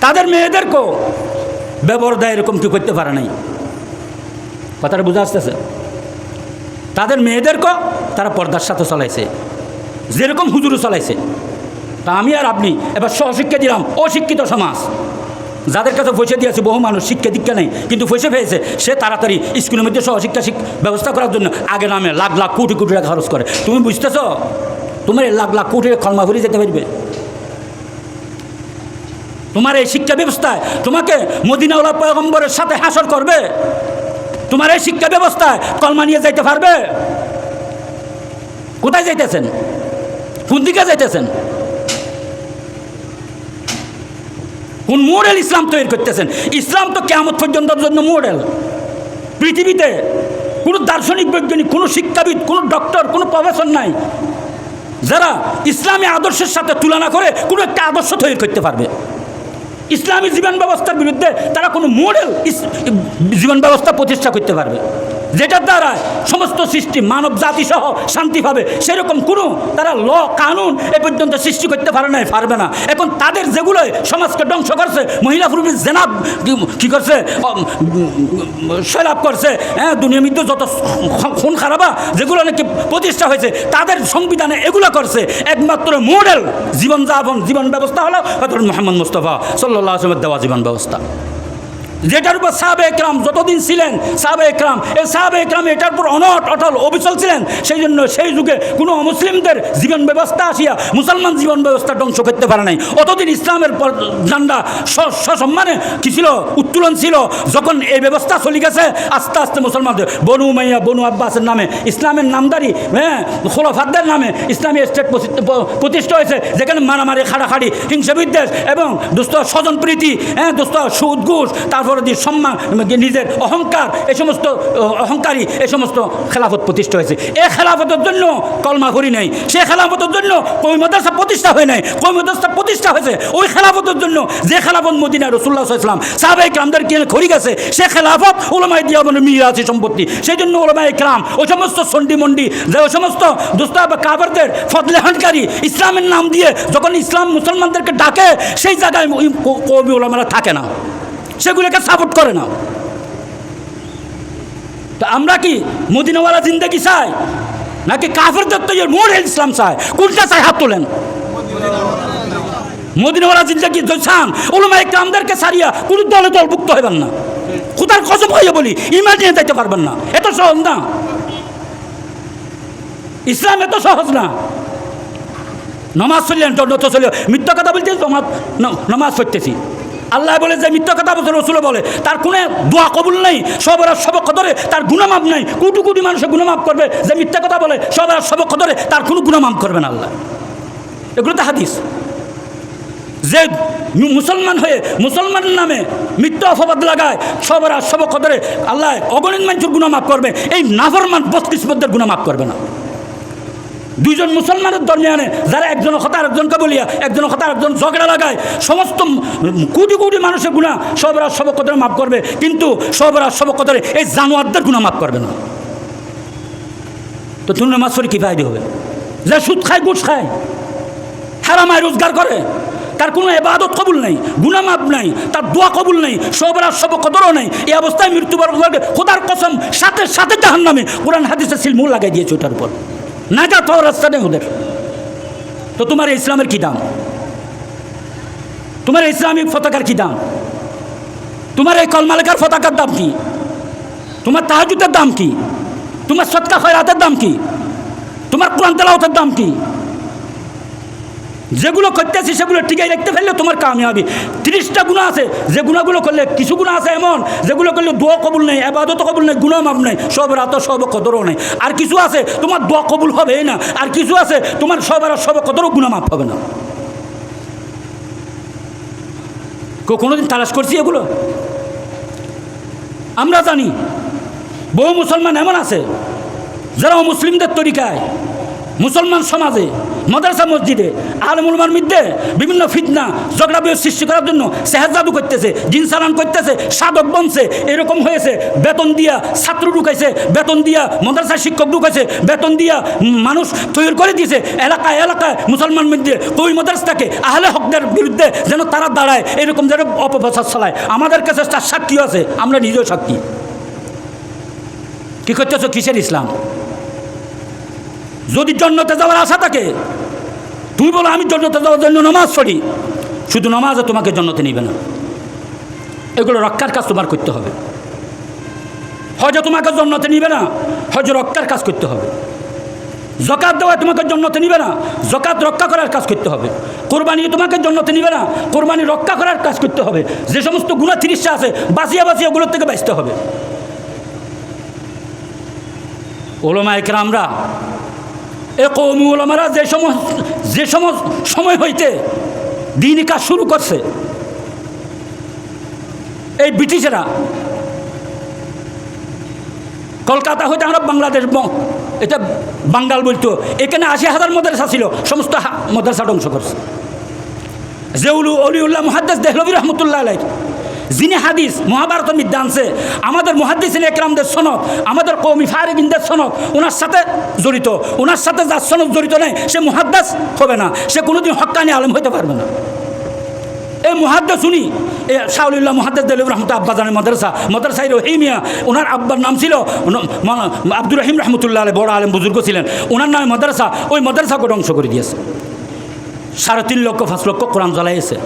তাদের মেয়েদেরকেও ব্যবহার এরকম কি করতে পারে নাই। কথাটা বুঝে আসতেছে। তাদের মেয়েদেরকেও তারা পর্দার সাথে চলাইছে। যেরকম হুজুরও চলাইছে। তা আমি আর আপনি এবার সহশিক্ষা দিলাম, অশিক্ষিত সমাজ। যাদের কাছে পয়সা দিয়েছে বহু মানুষ শিক্ষা দীক্ষা নেই কিন্তু পয়সা পেয়েছে, সে তাড়াতাড়ি স্কুলের মধ্যে সহশিক্ষা শিক- ব্যবস্থা করার জন্য আগে নামে লাখ লাখ কোটি কোটি টাকা খরচ করে। তুমি বুঝতেছ? তোমার এই লাখ লাখ কোটি কলমা ভরে যেতে পারবে। তোমার এই শিক্ষা ব্যবস্থায় তোমাকে মদিনাউল্লাহ পয়গম্বরের সাথে হাসর করবে। তোমার এই শিক্ষা ব্যবস্থায় কলমা নিয়ে যাইতে পারবে। কোথায় যাইতেছেন? কোন দিকে যাইতেছেন? কোন মডেল ইসলাম তৈরি করতেছেন? ইসলাম তো কেমন পর্যন্ত জন্য মডেল। পৃথিবীতে কোনো দার্শনিক, বৈজ্ঞানিক, কোনো শিক্ষাবিদ, কোনো ডক্টর, কোনো প্রফেসর নাই যারা ইসলামী আদর্শের সাথে তুলনা করে কোনো একটা আদর্শ তৈরি করতে পারবে। ইসলামী জীবন ব্যবস্থার বিরুদ্ধে তারা কোনো মডেল জীবন ব্যবস্থা প্রতিষ্ঠা করতে পারবে। যেটার দ্বারা সমস্ত সৃষ্টি মানব জাতি সহ শান্তি পাবে, সেরকম কোনো তারা ল, কানুন এ পর্যন্ত সৃষ্টি করতে পারে না পারবে না। এখন তাদের যেগুলো সমাজকে ধ্বংস করছে, মহিলা পুরুষের জেনাব কি করছে সৈলাভ করছে হ্যাঁ দুনিয়া মৃত্যু যত খুন খারাপা যেগুলো নাকি প্রতিষ্ঠা হয়েছে, তাদের সংবিধানে এগুলো করছে। একমাত্র মডেল জীবন যাপন জীবন ব্যবস্থা হলো মোহাম্মদ মুস্তফা সাল্লাহ আসলামের দেওয়া জীবন ব্যবস্থা। যেটার উপর সাহাবে একরাম যতদিন ছিলেন, সাহাবে একরাম, এই সাহাবে একরাম এটার উপর অনট অটল অবিচল ছিলেন সেই জন্য সেই যুগে কোনো মুসলিমদের জীবন ব্যবস্থা আসিয়া মুসলমান জীবন ব্যবস্থা ধ্বংস করতে পারে নাই। অতদিন ইসলামের স- সসম্মানে কি ছিল? উত্তোলন ছিল। যখন এই ব্যবস্থা চলে গেছে, আস্তে আস্তে মুসলমানদের বনু মাইয়া বনু আব্বাসের নামে, ইসলামের নামদারি হ্যাঁ খোলাফাদদের নামে ইসলামী স্টেট প্রতি- প্রতিষ্ঠা হয়েছে, যেখানে মারামারি, খাড়াখাড়ি হিংসা বিদ্বেষ এবং দুস্থ স্বজন প্রীতি হ্যাঁ দুস্থ সুদ, ঘুষ, তারপরে দিয়ে সম্মান, নিজের অহংকার, এই সমস্ত, অহংকারী, এই সমস্ত খেলাফত প্রতিষ্ঠা হয়েছে। এই খেলাফতের জন্য কলমা করি নাই, সে খেলাফতের জন্য কই মাদ্রাসা প্রতিষ্ঠা হয় নাই কই মাদ্রাসা প্রতিষ্ঠা হয়েছে। ওই খেলাফতের জন্য যে খেলাফত মদিনা রসুল্লাহ ইসলাম সাহাবাই ক্রামদের কিনে খড়ি গেছে, সে খেলাফত ওলমাই দিয়া মানে মিয়া আছে সম্পত্তি। সেই জন্য ওলমাই ক্রাম ওই সমস্ত সন্ডি মন্ডি, যে ওই সমস্ত দুস্তা বা কাবারদের ফদলে হানকারী ইসলামের নাম দিয়ে যখন ইসলাম মুসলমানদেরকে ডাকে, সেই জায়গায় কবি ওলামারা থাকে না। সেগুলোকে সাপোর্ট করে না। তো আমরা কি মদিনাওয়ালা জিন্দগি চাই? নাকি কাফেরদের তো মোড় ইসলাম চাই? কোনটা চাই হাত তোলেন। মদিনাওয়ালা জিন্দগি চান ওলমা একটা আমাদেরকে সারিয়া কোনো দলে দলভুক্ত হইবেন না। খুদার কসম হইয়া বলি, ইমান নিয়ে যাইতে পারবেন না। এত সহজ না। ইসলাম এত সহজ না। নমাজ চললেন তো চলে মিথ্যা কথা বলতে নমাজ পড়তেছি। আল্লাহ বলে যে মিথ্যা কথা বলছে রসুল বলে, তার কোনো দোয়া কবুল নেই, সবার সব ধরে তার গুণমাপ নেই, কোটি কোটি মানুষের গুণমাপ করবে, যে মিথ্যা কথা বলে, সবার সব কদরে তার কোনো গুণমাপ করবে না আল্লাহ। এগুলো তো হাদিস। যে মুসলমান হয়ে মুসলমানের নামে মিথ্যা অপবাদ লাগায়, সবার সব কদরে আল্লাহ অগণিত মানুষের গুণমাপ করবে, এই নাফরমান বত্রিশবদ্ধের গুণমাপ করবে না। দুইজন মুসলমানের দরমিয়ানে যারা একজন কথা আরেকজনকে বলিয়া, একজন কথা আরেকজন ঝগড়া লাগায়। সমস্ত কোটি কোটি মানুষের গুণা সবরা সব কদরে মাফ করবে, কিন্তু সবরা সব কদরে এই জানোয়ারদের গুণা মাফ করবে না। তো তুমি পড়ে কী ফায়দা হবে? যে সুদ খায়, ঘুষ খায়, হারামায় রোজগার করে, তার কোনো এবাদত কবুল নেই গুনামাপ নেই, তার দোয়া কবুল নেই, সবরা সব কদরও নেই। এই অবস্থায় মৃত্যুবরণ খোদার কসম, সাথে সাথে জাহান নামে কোরআন, হাদিসে সিলমুল লাগাই দিয়েছে ওটার উপর। না যা তো রাস্তা নেই ওদের। তো তোমার ইসলামের কী দাম? তোমার ইসলামিক পতাকার কী দাম? তোমার এই কলমালেকার পতাকার দাম কী? তোমার তাহাজুতের দাম কী? তোমার সৎকা খয়রাতের দাম কী? তোমার কোরআন তেলাওতের দাম কি? যেগুলো করতেছি সেগুলো টিকাই রাখতে ফেললে তোমার কামিয়াবি। তিরিশটা গুণা আছে, যে গুণাগুলো করলে কিছু গুণা আছে এমন, যেগুলো করলে দোয়া কবুল নেই, আবাদত কবুল নেই গুণা মাপ নেই, সব রাত সব কদরও নেই। আর কিছু আছে, তোমার দোয়া কবুল হবে না। আর কিছু আছে, তোমার সব আর সব কদরও গুণা মাপ হবে না। কোনোদিন তালাশ করছি এগুলো? আমরা জানি, বহু মুসলমান এমন আছে, যারা মুসলিমদের তরিকায় মুসলমান সমাজে, মাদ্রাসা মসজিদে আলমুলমার মধ্যে বিভিন্ন ফিতনা, ঝগড়া বিয়োগ সৃষ্টি করার জন্য সেহাজ করতেছে, জিন সালান করতেছে, সাধক বনছে, এরকম হয়েছে, বেতন দিয়া ছাত্র ঢুকাইছে, বেতন দিয়া মাদ্রাসা শিক্ষক ঢুকাইছে, বেতন দিয়া মানুষ তৈরি করে দিয়েছে, এলাকায় এলাকায় মুসলমান মধ্যে ওই মাদ্রাসাটাকে আহলে হকদের বিরুদ্ধে যেন তারা দাঁড়ায়, এরকম যেন অপপ্রচার চালায়। আমাদের কাছে তার সাক্ষী আছে, আমরা নিজেও সাক্ষী। কি করতেছ? কিসের ইসলাম? যদি জন্নতে যাওয়ার আশা থাকে, তুমি বলো, আমি জন্নতে যাওয়ার জন্য নামাজ পড়ি। শুধু নামাজে তোমাকে জন্নতে নিবে না। এগুলো রক্ষার কাজ তোমার করতে হবে। হয়তো তোমাকে জন্নতে নিবে না হয়তো রক্ষার কাজ করতে হবে। জকাত দেওয়া তোমাকে জন্নতে নিবে না জকাত রক্ষা করার কাজ করতে হবে। কোরবানি তোমাকে জন্নতে নিবে না, কোরবানি রক্ষা করার কাজ করতে হবে। যে সমস্ত গুণা তিরিশটা আছে, বাঁচিয়া বাঁচিয়া ওগুলোর থেকে বাঁচতে হবে। ওলমা একরামরা এ কৌমি ওলমারা যে সময় যে সময় সময় হইতে দিনই কাজ শুরু করছে, এই ব্রিটিশেরা, কলকাতা হইতে আমরা বাংলাদেশ এটা বাঙ্গাল বলতো, এখানে আশি হাজার মাদ্রাসা ছিল, সমস্ত মাদ্রাসা ধ্বংস করছে। জেউলু অলিউল্লাহ মুহাদ্দাস দেহলবী রহমতুল্লাহ আলাই যিনি হাদিস মহাভারতের মধ্যে আনছে, আমাদের মহাদিস একরামদের সনদ, আমাদের কৌমি ফারিগিনদের সনদ, ওনার সাথে জড়িত, ওনার সাথে যার সনদ জড়িত নেই, সে মহাদ্দাস হবে না, সে কোনোদিন হক্কানি আলম হইতে পারবে না। এই মহাদ্দা শুনি এ শাহুল্লাহ মহাদ্দাস দেলিব রহমত আব্বাজানের মাদ্রাসা মাদ্রাসাই রহিমিয়া, ওনার আব্বার নাম ছিল আব্দুর রহিম রহমতুল্লাহ আলী, বড় আলম বুজুর্গ ছিলেন, ওনার নামে মাদ্রাসা, ওই মাদ্রাসা মাদ্রাসাকে ধ্বংস করে দিয়েছে। সাড়ে তিন লক্ষ, পাঁচ লক্ষ কোরআন জ্বালাইছে